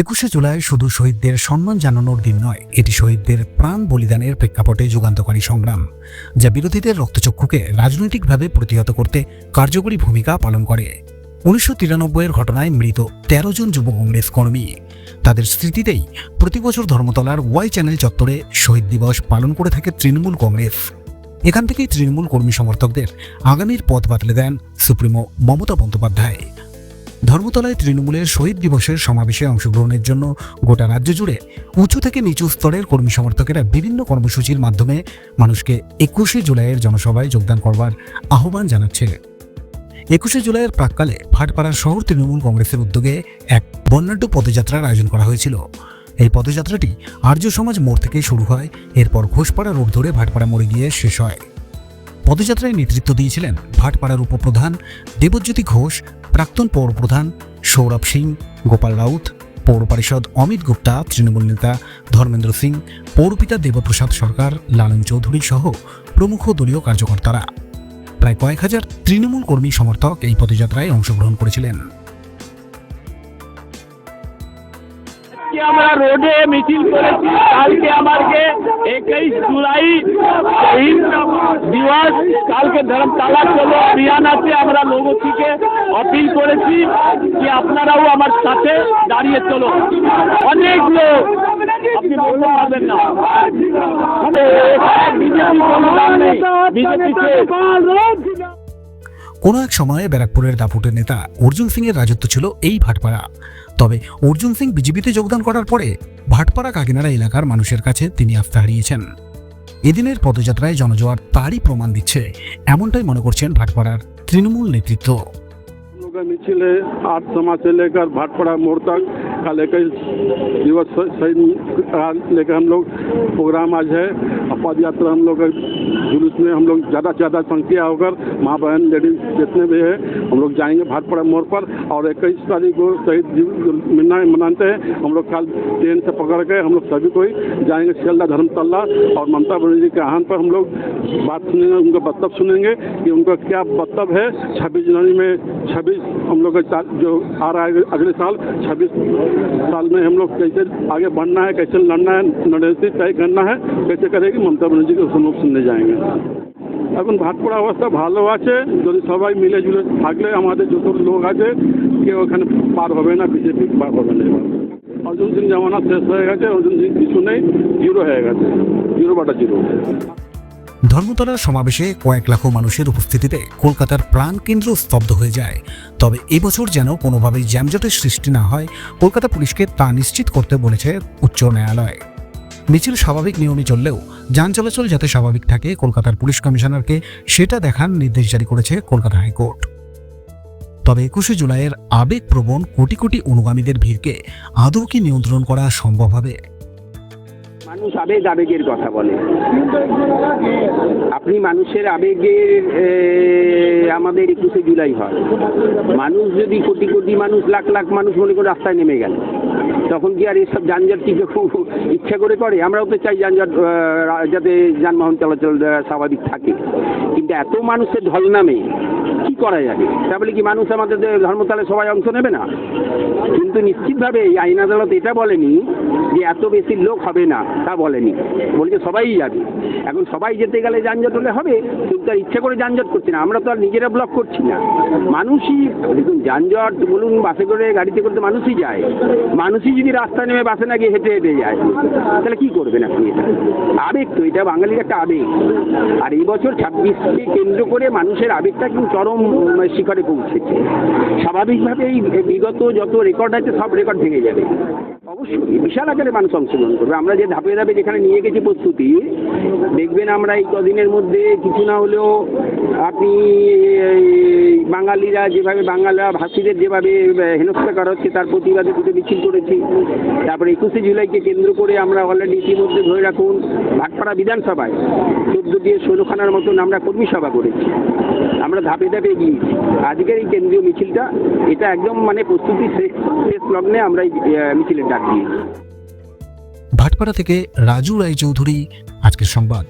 একুশে জুলাই শুধু শহীদদের সম্মান জানানোর দিন নয়, এটি শহীদদের প্রাণ বলিদানের প্রেক্ষাপটে যুগান্তকারী সংগ্রাম, যা বিরোধীদের রক্তচক্ষুকে রাজনৈতিকভাবে প্রতিহত করতে কার্যকরী ভূমিকা পালন করে। উনিশশো তিরানব্বইয়ের ঘটনায় মৃত তেরো জন যুব কংগ্রেস কর্মী। তাদের স্মৃতিতেই প্রতি বছর ধর্মতলার ওয়াই চ্যানেল চত্বরে শহীদ দিবস পালন করে থাকে তৃণমূল কংগ্রেস। এখান থেকেই তৃণমূল কর্মী সমর্থকদের আগামীর পথ বাতলে দেন সুপ্রিমো মমতা বন্দ্যোপাধ্যায়। ধর্মতলায় তৃণমূলের শহীদ দিবসের সমাবেশে অংশগ্রহণের জন্য গোটা রাজ্য জুড়ে উঁচু থেকে নিচু স্তরের কর্মী সমর্থকেরা বিভিন্ন কর্মসূচির মাধ্যমে মানুষকে একুশে জুলাইয়ের জনসভায় যোগদান করবার আহ্বান জানাচ্ছে একুশে জুলাইয়ের প্রাককালে ভাটপাড়ার শহর তৃণমূল কংগ্রেসের উদ্যোগে এক বর্ণাঢ্য পদযাত্রার আয়োজন করা হয়েছিল। এই পদযাত্রাটি আর্য সমাজ মোড় থেকে শুরু হয়, এরপর ঘোষপাড়া রোড ধরে ভাটপাড়া মোড়ে গিয়ে শেষ হয়। পদযাত্রায় নেতৃত্ব দিয়েছিলেন ভাটপাড়ার উপপ্রধান দেবজ্যোতি ঘোষ, প্রাক্তন পৌর প্রধান সৌরভ সিং, গোপাল রাউত, পৌর পরিষদ অমিত গুপ্তা, তৃণমূল নেতা ধর্মেন্দ্র সিং, পৌরপিতা দেবপ্রসাদ সরকার, লালন চৌধুরী সহ প্রমুখ দলীয় কার্যকর্তারা। প্রায় কয়েক হাজার তৃণমূল কর্মী সমর্থক এই পদযাত্রায় অংশগ্রহণ করেছিলেন। আমরা রোডে মিছিল করেছি, কালকে আমাকে একুশ জুলাই কালকে ধর্মতলা চলো অভিযান আছে, আমরা লোগো থেকে অপিল করেছি যে আপনারাও আমার সাথে দাঁড়িয়ে চলো অনেক লোক, আপনি বলতে পারবেন না। কোনো এক সময়ে ব্যারাকপুরের দাপুটের নেতা অর্জুন সিং এর রাজত্ব ছিল এই ভাটপাড়া। তবে অর্জুন সিং বিজেপিতে যোগদান করার পরে ভাটপাড়া কাকিনাড়া এলাকার মানুষের কাছে তিনি আস্থা হারিয়েছেন। এদিনের পদযাত্রায় জনজোয়ার তারই প্রমাণ দিচ্ছে। এমনটাই মনে করছেন ভাটপাড়ার তৃণমূল নেতৃত্ব। মিছিলে আট समा এলাকার ভাটপাড়া भाटपड़ा कल इक्कीस दिवस शहीद लेकर हम लोग प्रोग्राम आज है। और पद यात्रा हम लोग जुलूस में हम लोग ज़्यादा से ज़्यादा संख्या होकर माँ बहन, लेडीज़ जितने भी है, हम लोग जाएँगे भाटपड़ा मोड़ पर और इक्कीस तारीख को शहीद मना मनाते हैं। हम लोग कल ट्रेन से पकड़ के हम लोग सभी को ही जाएँगे सियालदा धर्मतल्ला और ममता बनर्जी के आह्वान पर हम लोग बात सुनेंगे, उनका वक्तव्य सुनेंगे कि उनका क्या वक्तव्य है। छब्बीस जनवरी में छब्बीस हम लोग का जो आ रहा है अगले साल, छब्बीस साल में हम लोग कैसे आगे बढ़ना है कैसे लड़ना है रणनीति तय करना है कैसे करेगी ममता बनर्जी के हम लोग सुनने जाएंगे এখন ভাটপড়া অবস্থা ভালো আছে যদি সবাই মিলে জুলে থাকলে আমাদের যত লোক আছে কেউ ওখানে পার হবে না বিজেপি পার হবে না এবার অর্জুন সিং জামানা শেষ হয়ে গেছে অর্জুন সিং কিছু নেই জিরো হয়ে গেছে জিরো বাটা জিরো ধর্মতলার সমাবেশে কয়েক লাখ মানুষের উপস্থিতিতে কলকাতার প্রাণকেন্দ্র স্তব্ধ হয়ে যায়। তবে এবছর যেন কোনোভাবেই জ্যামজটের সৃষ্টি না হয়, কলকাতা পুলিশকে তা নিশ্চিত করতে বলেছে উচ্চ ন্যায়ালয়। মিছিল স্বাভাবিক নিয়মে চললেও যান চলাচল যাতে স্বাভাবিক থাকে, কলকাতার পুলিশ কমিশনারকে সেটা দেখার নির্দেশ জারি করেছে কলকাতা হাইকোর্ট। তবে একুশে জুলাইয়ের আবেগপ্রবণ কোটি কোটি অনুগামীদের ভিড়কে আদৌ কি নিয়ন্ত্রণ করা সম্ভব হবে? মানুষ আবেগ, আবেগের কথা বলে। আপনি মানুষের আবেগের আমাদের একুশে জুলাই হয়। মানুষ যদি কোটি কোটি মানুষ, লাখ লাখ মানুষ মনে করে রাস্তায় নেমে গেল, তখন কি আর এসব যানজট কি ইচ্ছা করে করে? আমরাও তো চাই যানজট যাতে যানবাহন চলাচল স্বাভাবিক থাকে। কিন্তু এত মানুষের ঢল নামে কি করা যাবে? তা বলে কি মানুষ আমাদের ধর্মতলে সবাই অংশ নেবে না? কিন্তু নিশ্চিতভাবে এই আইন আদালত এটা বলেনি যে এত বেশি লোক হবে না, তা বলেনি। বলছে সবাই যাবে। এখন সবাই যেতে গেলে যানজট হলে হবে, কিন্তু তার ইচ্ছে করে যানজট করছে না। আমরা তো আর নিজেরা ব্লক করছি না। মানুষই, দেখুন, যানজট, বলুন, বাসে করে, গাড়িতে করতে মানুষই যায়। মানুষই যদি রাস্তায় নেমে বাসে না গিয়ে হেঁটে হেঁটে যায়, তাহলে কি করবেন আপনি এটা? আবেগ তো, এটা বাঙালির একটা আবেগ। আর এই বছর ছাব্বিশকে কেন্দ্র করে মানুষের আবেগটা কিন্তু চরম উম, শিখরে পৌঁছেছে। স্বাভাবিকভাবেই বিগত যত রেকর্ড আছে সব রেকর্ড ভেঙে যাবে। অবশ্যই বিশাল আকারে মানুষ অংশগ্রহণ করবে। আমরা যে ধাপে ধাপে যেখানে নিয়ে গেছি প্রস্তুতি দেখবেন আমরা এই কদিনের মধ্যে কিছু না হলেও আপনি বাঙালিরা যেভাবে বাংলা ভাষীদের যেভাবে হেনস্থা করা হচ্ছে, তার প্রতিবাদে দুটো মিছিল করেছি। তারপরে একুশে জুলাইকে কেন্দ্র করে আমরা অলরেডি ইতিমধ্যে ধরে রাখুন, ভাটপাড়া বিধানসভায় চোদ্দ দিয়ে ষোলোখানার মতন আমরা কর্মী সভা করেছি। আমরা ধাপে ধাপে গিয়েছি। আজকের এই কেন্দ্রীয় মিছিলটা, এটা একদম মানে প্রস্তুতি শেষ শেষ লগ্নে আমরা এই মিছিলের ডাক দিয়েছি। ভাটপাড়া থেকে রাজু রায়চৌধুরী, আজকের সংবাদ।